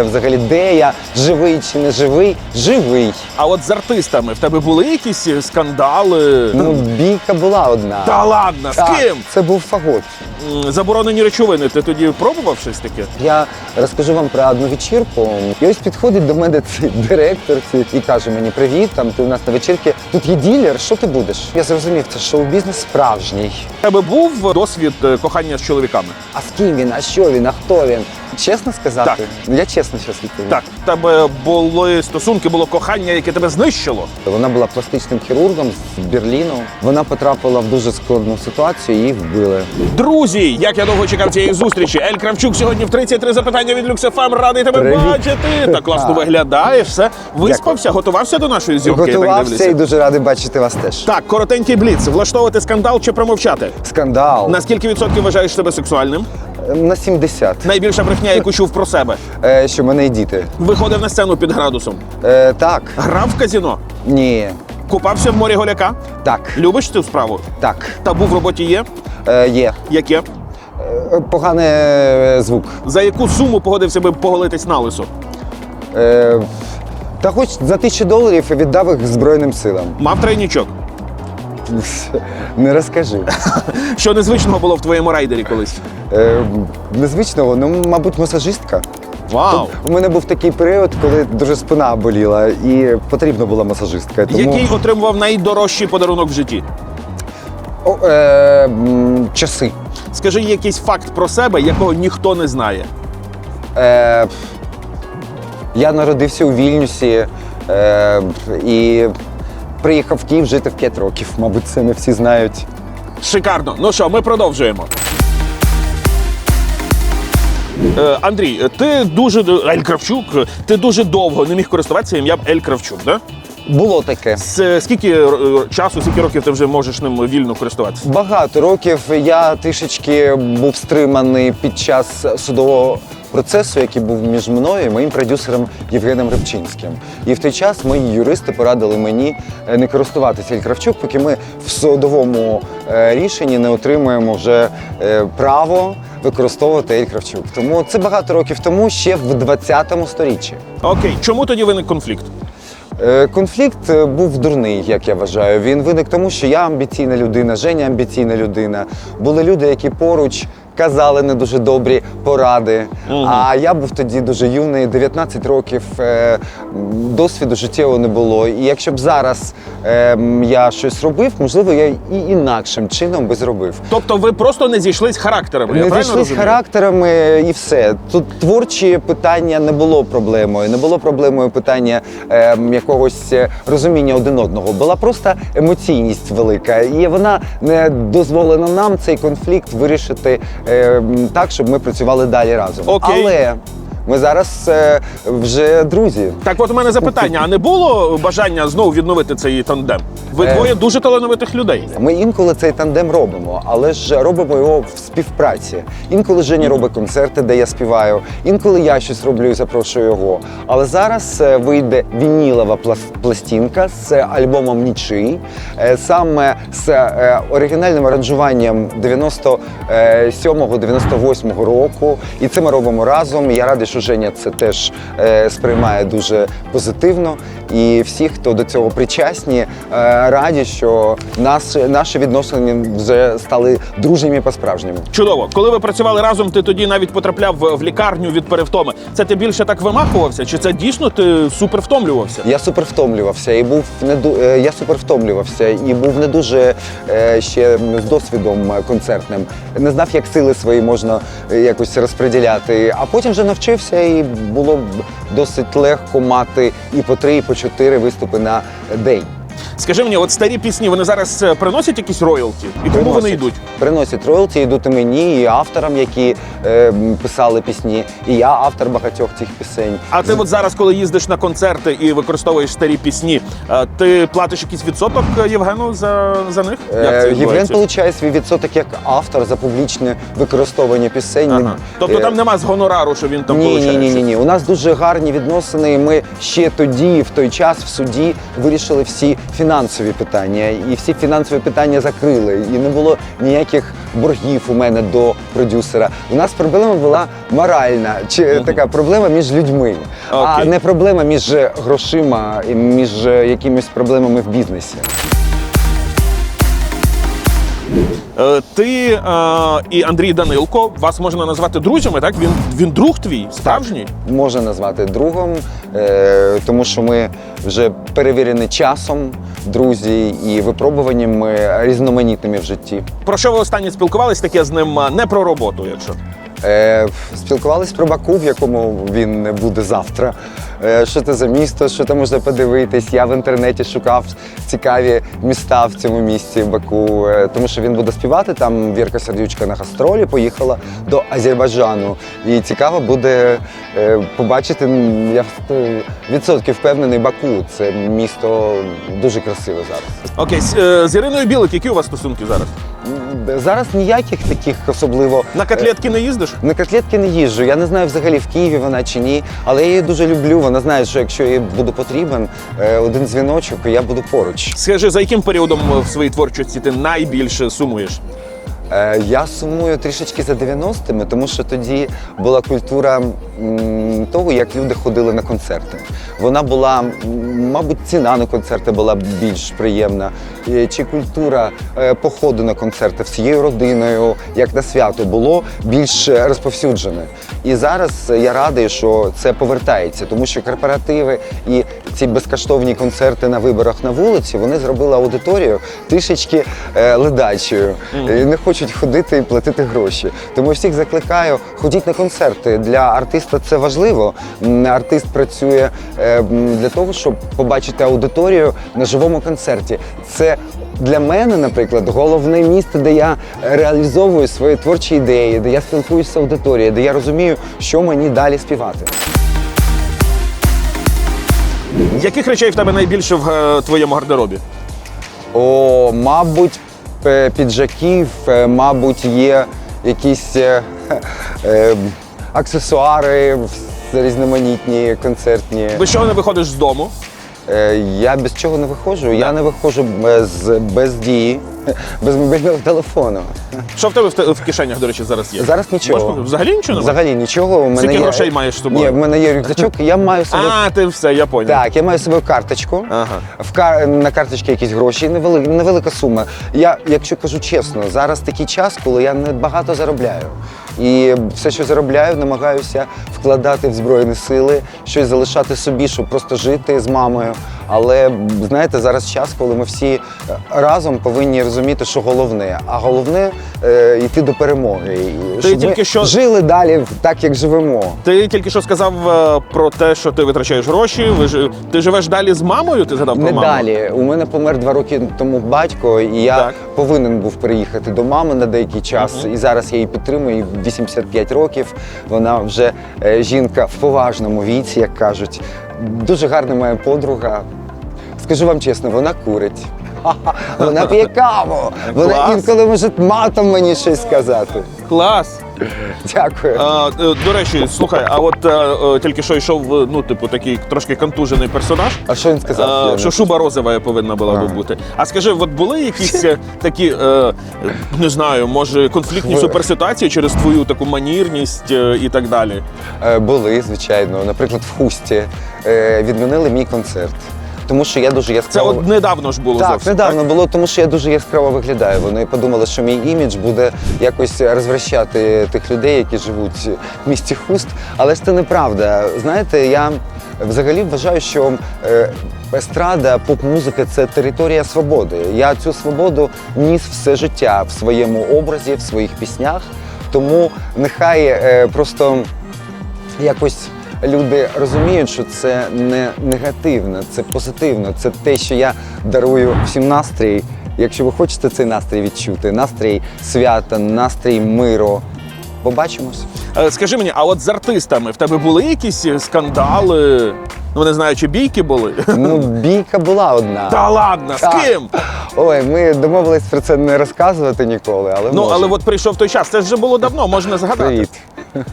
взагалі, де я живий чи не живий? Живий. А от з артистами в тебе були якісь скандали? Ну, бійка була одна. Та ладно, з Так, ким? Це був фагот. Заборонені речовини. Ти тоді пробував щось таке? Я розкажу вам про одну вечірку. І ось підходить до мене цей директор і каже мені: Привіт, там ти у нас на вечірці. Тут є ділер, що ти будеш? Я зрозумів, це шоу-бізнес справжній. У тебе був досвід е, кохання з чоловіками? А з ким він? А що він? А хто він? Чесно сказати? Так. Я чесно зараз відповім. Так, в тебе були стосунки, було кохання, яке тебе знищило. Вона була пластичним хірургом з Берліну. Вона потрапила в дуже складну ситуацію, її вбили. Друзі, як я довго чекав цієї зустрічі. Ель Кравчук сьогодні в 33 запитання від Люксефам. Радий тебе Привіт. бачити. Так класно виглядаєш. Все виспався, готувався до нашої зйомки. я так Готувався дивлюся. і дуже радий бачити вас теж. Так, коротенький бліц. Влаштовувати скандал чи промовчати? Скандал На скільки відсотків вважаєш себе сексуальним? На 70. Найбільша брехня, яку чув про себе. Е, що в мене і діти. Виходив на сцену під градусом. Е, так, Грав в казіно. ні, Купався в морі голяка. так, Любиш цю справу? так. Табу в роботі є. Е, є. Яке? Е, поганий е, звук. За яку суму погодився би поголитись на лису? Е, та хоч за тисячу доларів віддав їх Збройним силам. Мав тройнічок. Не розкажи. Що незвичного було в твоєму райдері колись? Е, незвичного, ну, мабуть, масажистка. Вау! У мене був такий період, коли дуже спина боліла і потрібна була масажистка. Тому... Який отримував найдорожчий подарунок в житті? О, е, м, часи. Скажи якийсь факт про себе, якого ніхто не знає. Е, я народився у Вільнюсі е, і приїхав в Київ жити в 5 років. Мабуть, це не всі знають. Шикарно. Ну що, ми продовжуємо. Е, Андрій, ти дуже Ель Кравчук, ти дуже довго не міг користуватися ім'ям Ель Кравчук, да? Було таке. З скільки е, часу, скільки років ти вже можеш ним вільно користуватися? Багато років я трішечки був стриманий під час судового процесу, який був між мною і моїм продюсером Євгеном Рибчинським. І в той час мої юристи порадили мені е, не користуватися Кравчук, поки ми в судовому е, рішенні не отримуємо вже е, право використовувати Ель Кравчук. Тому це багато років тому, ще в 20 сторіччі. Окей, чому тоді виник конфлікт? Конфлікт був дурний, як я вважаю. Він виник тому, що я амбіційна людина, Женя амбіційна людина. Були люди, які поруч казали не дуже добрі поради. А я був тоді дуже юний, 19 років, е, досвіду життєвого не було. І якщо б зараз е, м, я щось робив, можливо, я і інакшим чином би зробив. Тобто ви просто не зійшлись характерами, я Не правильно зійшлись розумію? характерами і все. Тут творчі питання не було проблемою. Не було проблемою питання ем, якогось е, розуміння один одного. Була просто емоційність велика. І вона не дозволила нам цей конфлікт вирішити ем, так, щоб ми працювали далі разом. Окей. Але ми зараз е, вже друзі. Так от у мене запитання: а не було бажання знову відновити цей тандем? Ви Е. двоє дуже талановитих людей. Ми інколи цей тандем робимо, але ж робимо його в співпраці. Інколи Женя робить концерти, де я співаю, інколи я щось роблю і запрошую його. Але зараз е, вийде вінілова плас- пластинка з альбомом Нічий, е, саме з е, оригінальним аранжуванням 97-98 року. І це ми робимо разом. І Я радий, що Женя це теж е, сприймає дуже позитивно. І всі, хто до цього причасні, е, раді, що нас, наші відносини вже стали дружніми по-справжньому. Чудово. Коли ви працювали разом, ти тоді навіть потрапляв в лікарню від перевтоми. Це ти більше так вимахувався? Чи це дійсно ти супер втомлювався? Я супер втомлювався і був не ду- е, я супер втомлювався і був не дуже е, ще з досвідом концертним. Не знав, як сили свої можна якось розподіляти. А потім вже навчився, і було б досить легко мати і по три, і по чотири виступи на день. Скажи мені, от старі пісні вони зараз е, приносять якісь роялті? І кому вони йдуть? Приносять роялті, йдуть і мені, і авторам, які е, писали пісні. І я автор багатьох цих пісень. А ти от зараз, коли їздиш на концерти і використовуєш старі пісні, е, ти платиш якийсь відсоток е, Євгену за, за них? Е, Як це Євген відбувається? получає свій відсоток як автор за публічне використовування пісень. Ага. Тобто Е, там нема з гонорару, що він там ні, ні, получає? ні, ні, ні. У нас дуже гарні відносини. і Ми ще тоді, в той час, в суді, вирішили всі фінансові питання, і всі фінансові питання закрили, і не було ніяких боргів у мене до продюсера. У нас проблема була моральна, чи така проблема між людьми, а не проблема між грошима і між якимись проблемами в бізнесі. Е, Ти е, і Андрій Данилко, вас можна назвати друзями, так? Він, він друг твій, справжній? Можна назвати другом, е, тому що ми вже перевірені часом, друзі, і випробуваннями різноманітними в житті. Про що ви останнє спілкувались таке з ним не про роботу, якщо? Е, спілкувались про Баку, в якому він буде завтра. Е, що це за місто, що там можна подивитись. Я в інтернеті шукав цікаві міста в цьому місті Баку, е, тому що він буде співати. Там Вірка Сердючка на гастролі поїхала до Азербайджану. І цікаво буде е, побачити. Я відсотків впевнений, Баку. Це місто дуже красиве зараз. Окей, з Іриною Білик, які у вас стосунки зараз? Зараз ніяких таких особливо. На котлетки не їздиш? На котлетки не їжджу. Я не знаю взагалі в Києві вона чи ні, але я її дуже люблю. Вона знає, що якщо їй буду потрібен е, один дзвіночок, я буду поруч. Скажи, за яким періодом в своїй творчості ти найбільше сумуєш? Е, Я сумую трішечки за 90-ми, тому що тоді була культура того, як люди ходили на концерти. Вона була, мабуть, ціна на концерти була більш приємна. Е, Чи культура е, походу на концерти всією родиною, як на свято, було більш е, розповсюджене. І зараз я радий, що це повертається, тому що корпоративи і ці безкоштовні концерти на виборах на вулиці вони зробили аудиторію трішечки е, ледачою. Не хочуть ходити і платити гроші. Тому всіх закликаю, ходіть на концерти. Для артиста це важливо. Артист працює е, для того, щоб побачити аудиторію на живому концерті. Це для мене, наприклад, головне місце, де я реалізовую свої творчі ідеї, де я спілкуюся з аудиторією, де я розумію, що мені далі співати. Яких речей в тебе найбільше в е, твоєму гардеробі? О, мабуть, е, піджаків, е, мабуть, є якісь е, е, аксесуари різноманітні, концертні. Без чого не виходиш з дому? Е, Я без чого не виходжу? Я не виходжу без, без дії, без мобільного телефону. Що в тебе в, те- в кишенях, до речі, зараз є? Зараз нічого. Можна- Взагалі нічого немає? Взагалі нічого. У мене Скільки є... грошей маєш з собою? Ні, в мене є рюкзачок, і я маю собі. А, ти все, я поняв. Так, я маю з собою карточку. Ага. В кар... На карточці якісь гроші, невели... невелика сума. Я, якщо кажу чесно, зараз такий час, коли я не багато заробляю. І все, що заробляю, намагаюся вкладати в Збройні сили, щось залишати собі, щоб просто жити з мамою. Але знаєте, зараз час, коли ми всі е, разом повинні розуміти, що головне. А головне е, йти до перемоги. І щоб тільки ми що- жили далі так, як живемо. Ти тільки що сказав е, про те, що ти витрачаєш гроші. Ви ж ти живеш далі з мамою? Ти згадав про Не маму? далі. У мене помер два роки тому батько, і я Так. повинен був приїхати до мами на деякий час. І зараз я її підтримую. їй 85 років. Вона вже е, жінка в поважному віці, як кажуть. Дуже гарна моя подруга. Скажу вам чесно, вона курить. Вона п'є каву. Вона Клас. інколи може матом мені щось сказати. Клас. Дякую. А, е, до речі, слухай, а от е, е, тільки що йшов, е, ну, типу, такий трошки контужений персонаж. А що він сказав? Я не- що шуба розова повинна була би бути. А скажи, от були якісь е, такі, е, не знаю, може, конфліктні суперситуації через твою таку манірність е, і так далі? Е, Були, звичайно. Наприклад, в Хусті е, відмінили мій концерт. Тому що я дуже Це яскраво... от недавно ж було Так, зовсім. недавно було, тому що я дуже яскраво виглядаю. Вони подумали, що мій імідж буде якось розвращати тих людей, які живуть в місті Хуст. Але ж це неправда. Знаєте, я взагалі вважаю, що е, естрада, поп-музика це територія свободи. Я цю свободу ніс все життя в своєму образі, в своїх піснях. Тому нехай е, просто якось люди розуміють, що це не негативно, це позитивно. Це те, що я дарую всім настрій. Якщо ви хочете цей настрій відчути, настрій свята, настрій миру. Побачимось. Е, Скажи мені, а от з артистами в тебе були якісь скандали? Ну, не знаю, чи бійки були? Ну, бійка була одна. Та ладно, з ким? Ой, ми домовились про це не розказувати ніколи, але Ну, можемо. але от прийшов той час. Це ж вже було давно, можна згадати. Привіт.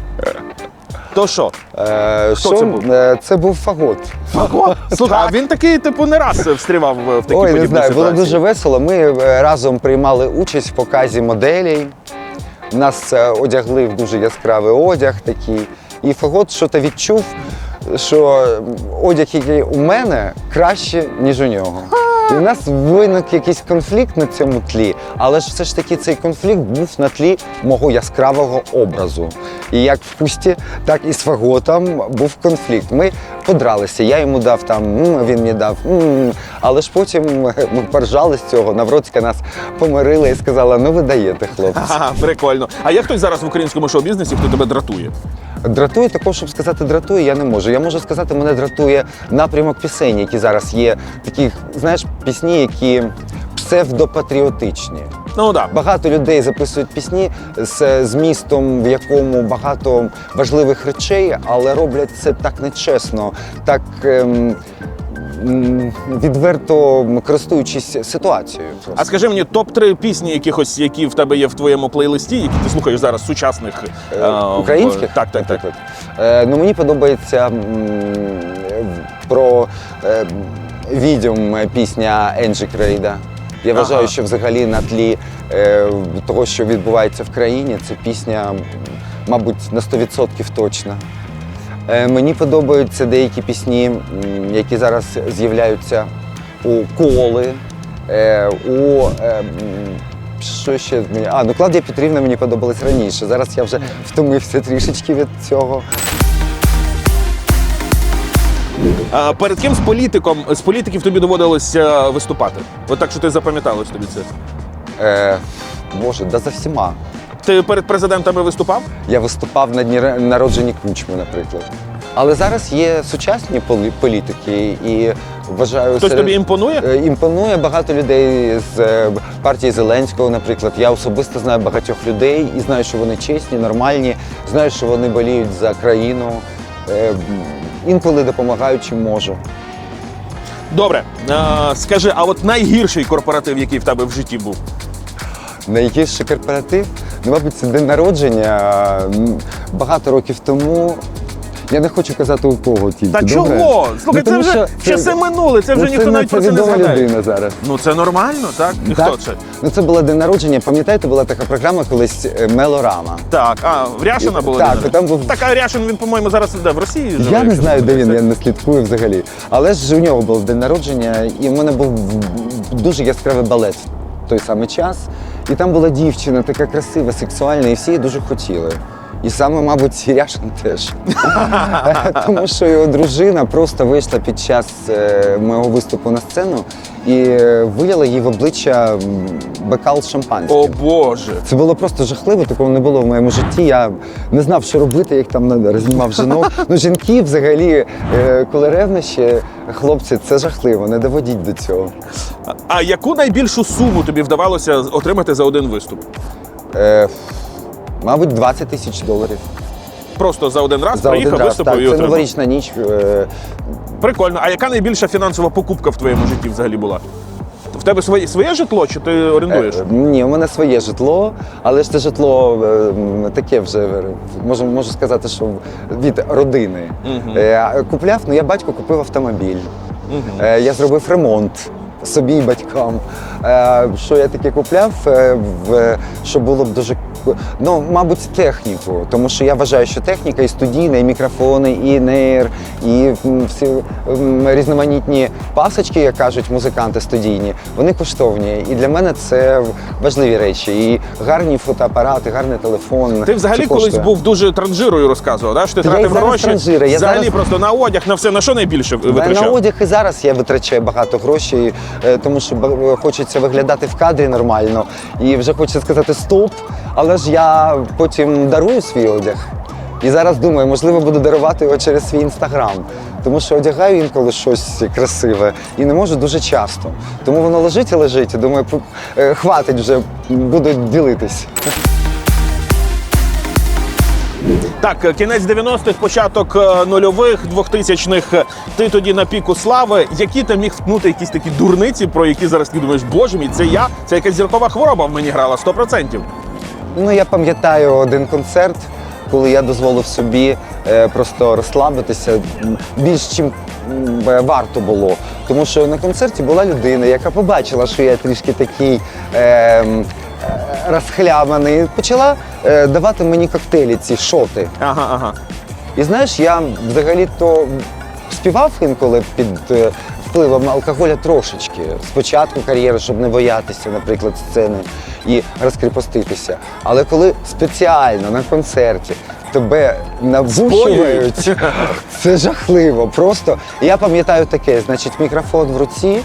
То що? Е, Хто що? це був? Е, Це був фагот. Слухай, а він такий, типу, не раз встрівав в такі Ой, не знаю, було ситуації. дуже весело. Ми е, разом приймали участь в показі моделей. Нас е, одягли в дуже яскравий одяг такий. І фагот що то відчув, що одяг, який у мене, краще, ніж у нього. І у нас виник якийсь конфлікт на цьому тлі, але ж все ж таки цей конфлікт був на тлі мого яскравого образу. І як в пусті, так і з фаготом був конфлікт. Ми подралися, я йому дав там, він мені дав, але ж потім ми поржали з цього. Навроцька нас помирила і сказала: ну ви даєте, хлопці. Прикольно. А є хтось зараз в українському шоу-бізнесі, хто тебе дратує? Дратує також, щоб сказати дратує, я не можу. Я можу сказати, мене дратує напрямок пісень, які зараз є. Такі, знаєш, пісні, які псевдопатріотичні. Ну так. Багато людей записують пісні з змістом, в якому багато важливих речей, але роблять це так нечесно, так ем, відверто користуючись ситуацією. А скажи мені, топ-3 пісні якихось, які в тебе є в твоєму плейлисті, які ти слухаєш зараз сучасних Е, Українських? Так, так, так. Е, ну, мені подобається м, про е, відьом пісня Енджі Крейда. Я Ага. вважаю, що взагалі на тлі е, того, що відбувається в країні, це пісня, мабуть, на 100% точна. Е, мені подобаються деякі пісні, які зараз з'являються у коли, е, у. е, що ще? А, ну Клавдія Петрівна мені подобалась раніше. Зараз я вже втомився трішечки від цього. А перед ким з політиком з політиків тобі доводилось е, виступати? От так, що ти запам'яталось тобі це. Е, Боже, да за всіма. Ти перед президентами виступав? Я виступав на дні народження кучми, наприклад. Але зараз є сучасні політики і вважаю Хтось серед- тобі імпонує? Е, Імпонує багато людей з е, партії Зеленського, наприклад. Я особисто знаю багатьох людей і знаю, що вони чесні, нормальні, знаю, що вони боліють за країну. Е, Інколи допомагають, чим можу. Добре, скажи, а от найгірший корпоратив, який в тебе в житті був? Найгірший корпоратив, мабуть, це день народження багато років тому. Я не хочу казати у кого тільки. Та добре? чого? Слухай, Ну, це вже що часи минули, це вже ну, ніхто навіть про це не згадає. людина зараз. Ну це нормально, так? І Так. хто це? Ну це було день народження. Пам'ятаєте, була така програма колись е, Мелорама. Так, а в Ряшина було? Так, день там був- Так, а Ряшин, він, по-моєму, зараз де, в Росії живе. Я не знаю, де він, я не слідкую взагалі. Але ж у нього був день народження, і в мене був дуже яскравий балет той самий час. І там була дівчина, така красива, сексуальна, і всі її дуже хотіли. І саме, мабуть, Яшин теж. Тому що його дружина просто вийшла під час е, мого виступу на сцену і е, вилила їй в обличчя бокал з шампанським. О Боже. Це було просто жахливо, такого не було в моєму житті. Я не знав, що робити, як там рознімав жінок. Ну, жінки взагалі, е, коли ревнощі, хлопці, це жахливо, не доводіть до цього. А- А яку найбільшу суму тобі вдавалося отримати за один виступ? Е, мабуть, 20 тисяч доларів. Просто за один раз За приїхав, один раз. виступив Так, і це отримав. новорічна ніч. Е, Прикольно. А яка найбільша фінансова покупка в твоєму житті взагалі була? В тебе своє, своє житло чи ти орендуєш? Е, Ні, у мене своє житло, але ж це житло е, м, таке вже е, можу, можу сказати, що від родини. Е, Купляв, ну я батько купив автомобіль. Е, Я зробив ремонт собі і батькам. Е, Що я таке купляв, е, що було б дуже ну, мабуть, техніку, тому що я вважаю, що техніка і студійна, і мікрофони, і нейр, і всі різноманітні пасочки, як кажуть музиканти студійні, вони коштовні. І для мене це важливі речі. І гарні фотоапарати, гарний телефон. Ти взагалі колись був дуже транжирою, розказував, да? що ти тратив гроші транжира, я взагалі зараз- просто на одяг, на все, на що найбільше витрачав? На одяг і зараз я витрачаю багато грошей, е, тому що ба- хочеться виглядати в кадрі нормально. І вже хочеться сказати стоп, але ж я потім дарую свій одяг. І зараз думаю, можливо, буду дарувати його через свій інстаграм, тому що одягаю інколи щось красиве і не можу дуже часто. Тому воно лежить і лежить. Думаю, е, хватить вже, буду ділитись. Так, кінець 90-х, початок е, нульових, 2000-х, ти тоді на піку слави. Які ти міг втнути якісь такі дурниці, про які зараз ти думаєш, боже мій, це я, це якась зіркова хвороба в мені грала 100%. Ну, я пам'ятаю один концерт коли я дозволив собі е, просто розслабитися більш чим е, варто було. Тому що на концерті була людина, яка побачила, що я трішки такий. Е, е, Розхлябаний, почала е, давати мені коктейлі, ці шоти. Ага, ага. І знаєш, я взагалі-то співав інколи під е, впливом алкоголя трошечки. Спочатку кар'єри, щоб не боятися, наприклад, сцени і розкріпоститися. Але коли спеціально на концерті тебе набушують, це жахливо. Просто я пам'ятаю таке, значить, мікрофон в руці.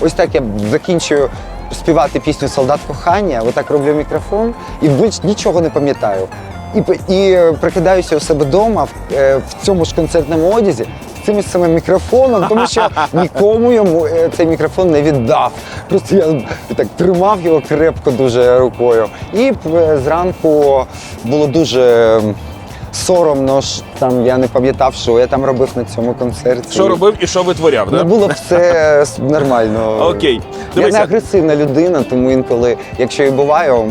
Ось так я закінчую співати пісню Солдат кохання, отак роблю мікрофон і більш нічого не пам'ятаю. І, і е, прикидаюся у себе вдома в, е, в цьому ж концертному одязі з цим самим мікрофоном, тому що нікому йому е, цей мікрофон не віддав. Просто я так тримав його крепко дуже рукою. І зранку було дуже соромно, ж там я не пам'ятав, що я там робив на цьому концерті. Що робив і що витворяв, Не да? було все нормально. Окей. Я не агресивна людина, тому інколи, якщо і буваю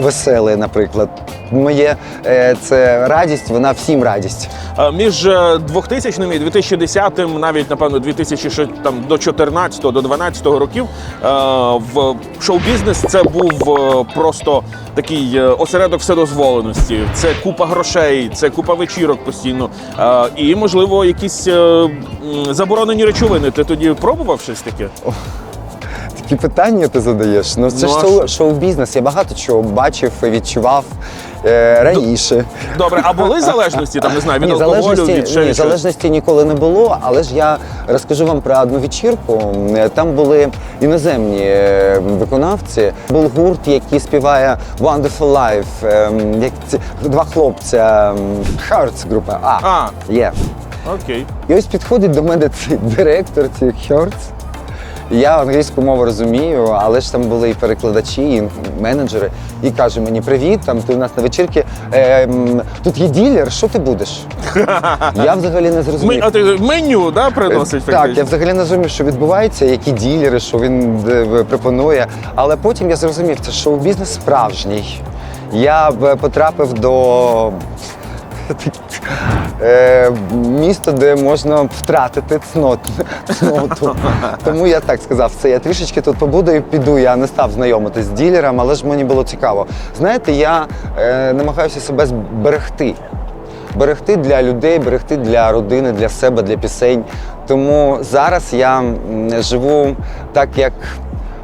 веселий, наприклад, моє е, це радість, вона всім радість. Е, Між е, 2000 і 2010, навіть напевно 2000 ще, там до 14 до 12 років, е, в шоу-бізнес це був е, просто такий е, осередок вседозволеності. Це купа грошей, це купа вечірок постійно. Е, І, можливо, якісь е, заборонені речовини. Ти тоді пробував щось таке? Такі питання ти задаєш. Ну це Ну, ж шоу, шоу-бізнес. Я багато чого бачив, відчував е, раніше. Добре, а були залежності там, не знаю, від ні, алкоголю, залежності, від ще ні, чогось? залежності ніколи не було, але ж я розкажу вам про одну вечірку. Е, Там були іноземні е, виконавці. Був гурт, який співає Wonderful Life. ем, Як ці два хлопця ем, Hearts група. А, А, є. окей. І ось підходить до мене цей директор цих Hearts. Я англійську мову розумію, але ж там були і перекладачі, і менеджери, і каже мені: Привіт, там ти у нас на вечірці. Ем, тут є ділер, що ти будеш? Я взагалі не зрозумів. а ти меню да, приносить Так, я взагалі не зрозумів, що відбувається, які ділери, що він е, пропонує. Але потім я зрозумів, це шоу-бізнес справжній. Я б потрапив до е, місто, де можна втратити цнот, цноту. Тому я так сказав, це я трішечки тут побуду і піду. Я не став знайомитись з ділером, але ж мені було цікаво. Знаєте, я е, намагаюся себе зберегти берегти для людей, берегти для родини, для себе, для пісень. Тому зараз я живу так, як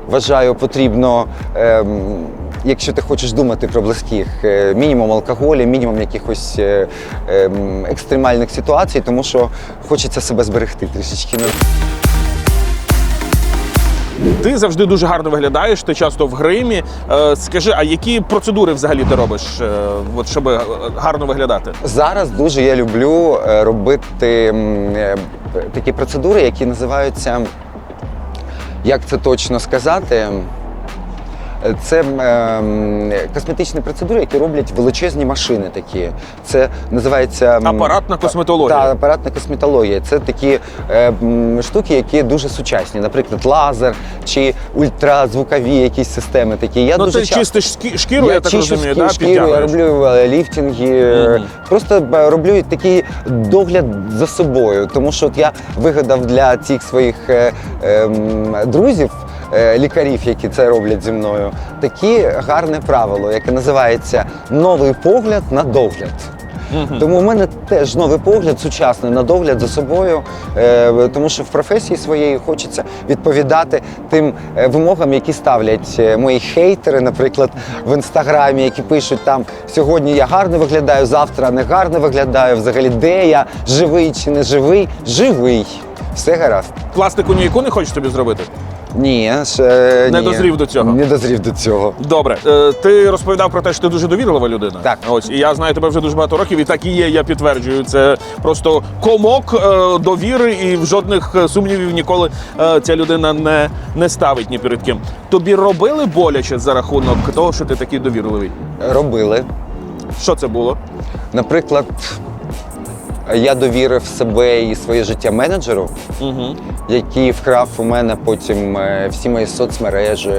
вважаю потрібно. ем, Якщо ти хочеш думати про близьких, Е, мінімум алкоголю, мінімум якихось е, ем, екстремальних ситуацій, тому що хочеться себе зберегти трішечки. Ну, Ти завжди дуже гарно виглядаєш, ти часто в гримі. Е, скажи, а які процедури взагалі ти робиш, от, щоб гарно виглядати? Зараз дуже я люблю робити такі процедури, які називаються, як це точно сказати. Е, Це м, косметичні процедури, які роблять величезні машини такі. Це називається Апаратна косметологія. Так, апаратна косметологія. Це такі е, штуки, які дуже сучасні, наприклад, лазер чи ультразвукові якісь системи такі. Я ну дуже ти часто... чистиш шкі- шкіру, я, так чищу розумію, да? шкіру, я роблю е, ліфтинги, е, Мгм. просто е, роблю такий догляд за собою. Тому що от я вигадав для цих своїх е, ем, друзів. Е, Лікарів, які це роблять зі мною, таке гарне правило, яке називається новий погляд на догляд. Тому в мене теж новий погляд, сучасний на догляд за собою, е, тому що в професії своєї хочеться відповідати тим е, вимогам, які ставлять мої хейтери, наприклад, в інстаграмі, які пишуть там сьогодні я гарно виглядаю, завтра не гарно виглядаю. Взагалі, де я живий чи не живий? Живий. Все гаразд. Пластику ніяку не хочеш тобі зробити? Ні, ще Не ні. дозрів до цього? Не дозрів до цього. Добре, Е, ти розповідав про те, що ти дуже довірлива людина. Так. Ось і я знаю тебе вже дуже багато років, і так і є. Я підтверджую. Це просто комок е, довіри, і в жодних е, сумнівів ніколи е, ця людина не, не ставить ні перед ким. Тобі робили боляче за рахунок того, що ти такий довірливий? Робили. Що це було? Наприклад, я довірив себе і своє життя менеджеру, Угу. який вкрав у мене потім е, всі мої соцмережі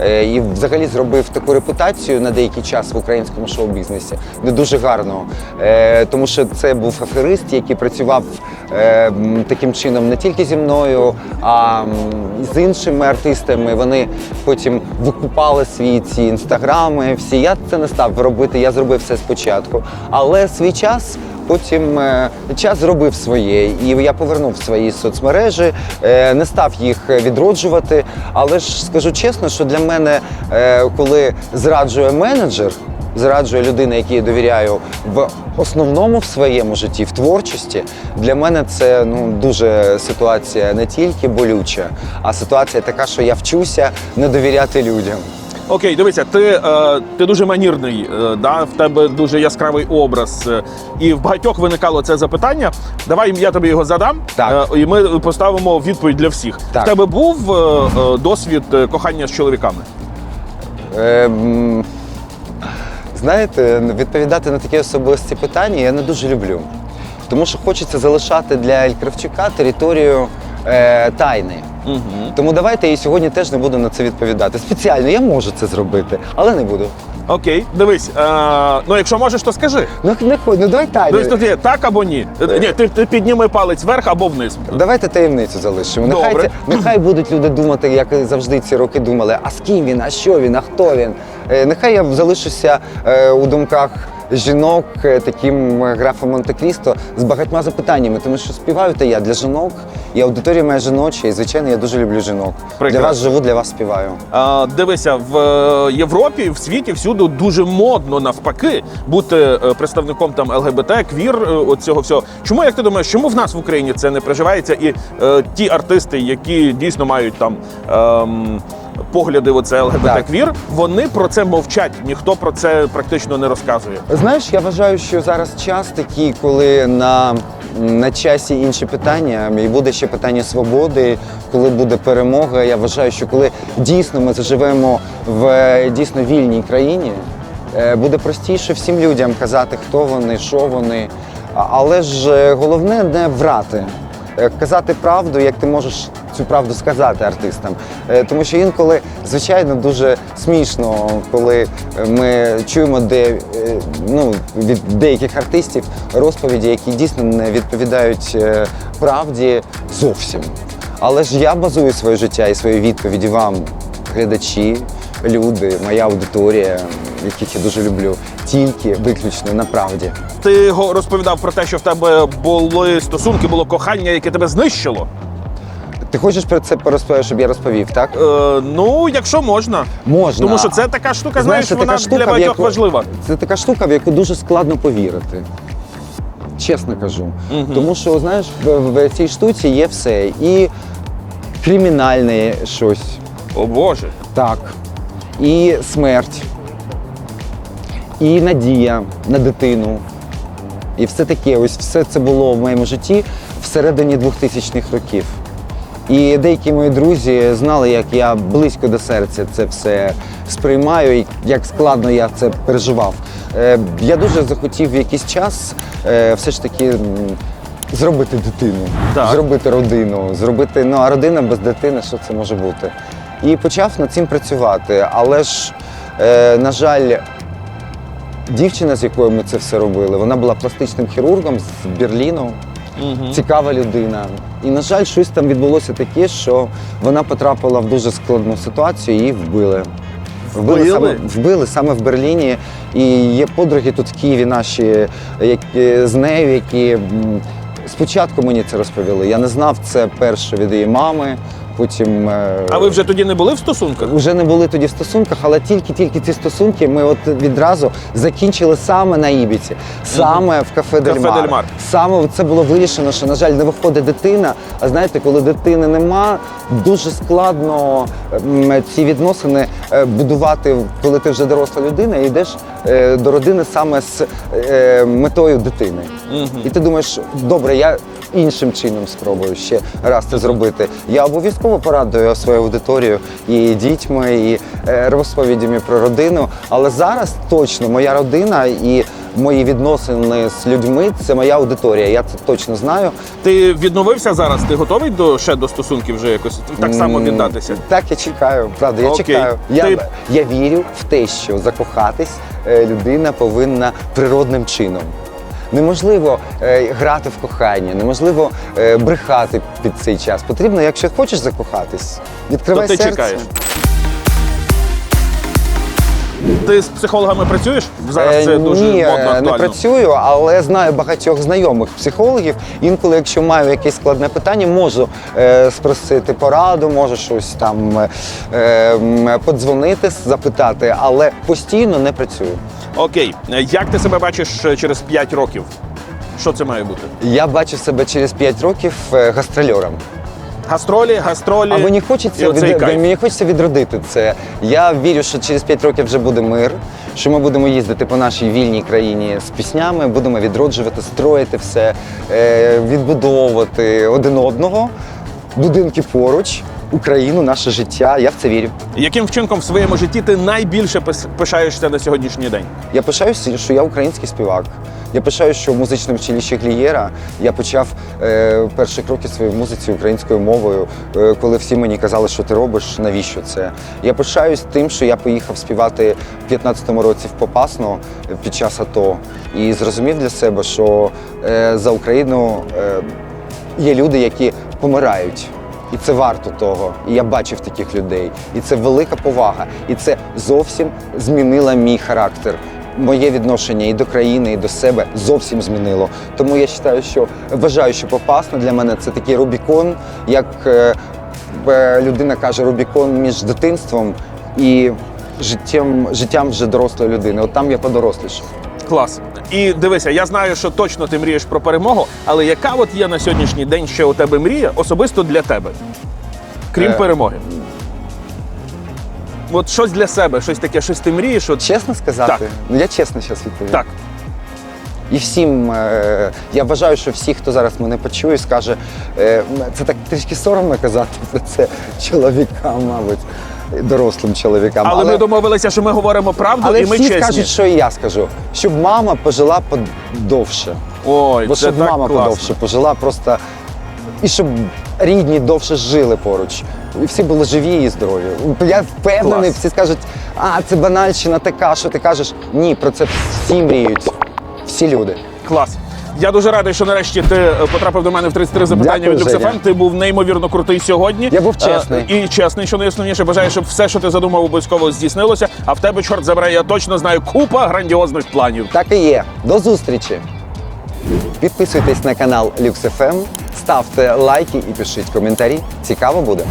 е, і взагалі зробив таку репутацію на деякий час в українському шоу-бізнесі не дуже гарно. Е, Тому що це був аферист, який працював таким чином не тільки зі мною, а з іншими артистами. Вони потім викупали свої ці інстаграми. Всі я це не став робити. Я зробив все спочатку. Але свій час Потім е, час зробив своє, і я повернув свої соцмережі, е, не став їх відроджувати. Але ж скажу чесно, що для мене, е, коли зраджує менеджер, зраджує людина, якій я довіряю в основному в своєму житті, в творчості, для мене це ну дуже ситуація не тільки болюча, а ситуація така, що я вчуся не довіряти людям. Окей, дивися, ти, е, ти дуже манірний, е, да? в тебе дуже яскравий образ. е, і в багатьох виникало це запитання. Давай я тобі його задам, Так. е, і ми поставимо відповідь для всіх. Так. В тебе був е, е, досвід е, кохання з чоловіками? Ем, знаєте, відповідати на такі особисті питання я не дуже люблю. Тому що хочеться залишати для Ель Кравчука територію е, тайни. Угу. Тому давайте я і сьогодні теж не буду на це відповідати. Спеціально я можу це зробити, але не буду. Окей, дивись. Е, ну, якщо можеш, то скажи. Ну не ходь, ну давай тайну. Дивись, тут є так або ні. Е, Ні, ти, ти підніми палець вверх або вниз. Давайте таємницю залишимо. Нехай, Добре. це, нехай будуть люди думати, як і завжди ці роки думали, а з ким він, а що він, а хто він. Е, нехай я залишуся е, у думках жінок е, таким е, графом Монте-Крісто з багатьма запитаннями, тому що співаю то я для жінок, і аудиторія моя жіноча, і звичайно, я дуже люблю жінок. Прекрасно. Для вас живу, для вас співаю. А, дивися, в е, Європі, в світі всюди дуже модно навпаки бути е, представником там ЛГБТ, квір, е, цього всього. Чому як ти думаєш, чому в нас в Україні це не приживається? І е, ті артисти, які дійсно мають там. Ем, Погляди, оце ЛГБТ квір, вони про це мовчать. Ніхто про це практично не розказує. Знаєш, я вважаю, що зараз час такий, коли на, на часі інші питання, і буде ще питання свободи, коли буде перемога. Я вважаю, що коли дійсно ми заживемо в е, дійсно вільній країні, е, буде простіше всім людям казати, хто вони, що вони. Але ж е, головне не врати. Е, Казати правду, як ти можеш цю правду сказати артистам. Е, Тому що інколи, звичайно, дуже смішно, коли ми чуємо де, е, ну, від деяких артистів розповіді, які дійсно не відповідають правді зовсім. Але ж я базую своє життя і свої відповіді вам, глядачі, люди, моя аудиторія, яких я дуже люблю, тільки виключно на правді. Ти розповідав про те, що в тебе були стосунки, було кохання, яке тебе знищило. Ти хочеш про це порозповісти, щоб я розповів, так? Е, ну, якщо можна. Можна. Тому що це така штука, знаєш, це вона така штука, для багатьох яку- важлива. Це така штука, в яку дуже складно повірити. Чесно кажу. Тому що, знаєш, в, в цій штуці є все. І кримінальне щось, О Боже. так, і смерть, і надія на дитину. І все таке, ось все це було в моєму житті всередині 2000-х років. І деякі мої друзі знали, як я близько до серця це все сприймаю, і як складно я це переживав. Е, Я дуже захотів в якийсь час е, все ж таки зробити дитину, Так. зробити родину, зробити ну а родина без дитини, що це може бути. І почав над цим працювати. Але ж, е, на жаль, дівчина, з якою ми це все робили, вона була пластичним хірургом з Берліну цікава людина. І, на жаль, щось там відбулося таке, що вона потрапила в дуже складну ситуацію і її вбили. Вбили? саме, вбили саме в Берліні. І є подруги тут в Києві наші які, з нею, які спочатку мені це розповіли. Я не знав це перше від її мами. Потім е, А ви вже тоді не були в стосунках? вже не були тоді в стосунках, але тільки-тільки ці стосунки ми от відразу закінчили саме на Ібіці, саме в кафе Дель Кафе Мар. Дель Мар. Саме це було вирішено, що на жаль не виходить дитина. А знаєте, коли дитини нема, дуже складно ці відносини е, будувати, коли ти вже доросла людина і йдеш е, до родини саме з метою дитини. І ти думаєш, добре, я іншим чином спробую ще раз це зробити. Я обов'язково порадую свою аудиторію і дітьми, і е, розповідями про родину. Але зараз точно моя родина і мої відносини з людьми це моя аудиторія. Я це точно знаю. Ти відновився зараз? Ти готовий до ще до стосунків вже якось так само віддатися? Так, я чекаю. Правда, я Окей. чекаю. Я, Ти- я вірю в те, що закохатись е, людина повинна природним чином. Неможливо е, грати в кохання, неможливо е, брехати під цей час. Потрібно, якщо хочеш закохатись, відкривай То ти серце. чекаєш. Ти з психологами працюєш? Зараз це Е, дуже Ні, модно е, актуально. не працюю, але знаю багатьох знайомих психологів. Інколи, якщо маю якесь складне питання, можу е, спросити пораду, можу щось там е, е, подзвонити, запитати, але постійно не працюю. Окей, як ти себе бачиш е, через 5 років? Що це має бути? Я бачу себе через 5 років е, гастрольором. Гастролі, гастролі. А мені хочеться від... мені хочеться відродити це. Я вірю, що через 5 років вже буде мир, що ми будемо їздити по нашій вільній країні з піснями, будемо відроджувати, строїти все, е, відбудовувати один одного, будинки поруч, Україну, наше життя. Я в це вірю. Яким вчинком в своєму житті ти найбільше пишаєшся на сьогоднішній день? Я пишаюся, що я український співак. Я пишаюся, що в музичному вчилищі Глієра я почав е, перші кроки своєї музиці українською мовою, е, коли всі мені казали, що ти робиш, навіщо це. Я пишаюсь тим, що я поїхав співати в 15-му році в Попасну е, під час АТО і зрозумів для себе, що е, за Україну е, є люди, які помирають. І це варто того. І я бачив таких людей. І це велика повага. І це зовсім змінило мій характер. Моє відношення і до країни, і до себе зовсім змінило. Тому я вважаю, що вважаю, що попасно для мене це такий Рубікон, як е, е, людина каже, Рубікон між дитинством і життям, життям вже дорослої людини. От там я подорослішав. Клас. І дивися, я знаю, що точно ти мрієш про перемогу, але яка от є на сьогоднішній день ще у тебе мрія особисто для тебе? Крім Е, перемоги. От щось для себе, щось таке, щось ти мрієш. От... Чесно сказати, Так. ну я чесно зараз відповім. Так. І всім, е, я вважаю, що всі, хто зараз мене почує, скаже, е, це так трішки соромно казати про це чоловікам, мабуть, дорослим чоловікам. Але, ми домовилися, що ми говоримо правду, але і ми всі чесні. скажуть, що і я скажу, щоб мама пожила подовше. Ой, Бо це щоб так мама класно. подовше пожила просто. І щоб рідні довше жили поруч. І всі були живі і здорові. Я впевнений, Клас. всі скажуть, а це банальщина така, що ти кажеш. Ні, про це всі мріють. Всі люди. Клас. Я дуже радий, що нарешті ти е, потрапив до мене в 33 запитання Дякую, від Женя. Ти був неймовірно крутий сьогодні. Я був чесний. Е, І чесний, що найосновніше. Бажаю, щоб все, що ти задумав, обов'язково здійснилося. А в тебе, чорт забирай, я точно знаю, купа грандіозних планів. Так і є. До зустрічі. Підписуйтесь на канал LuxFM, ставте лайки і пишіть коментарі. Цікаво буде.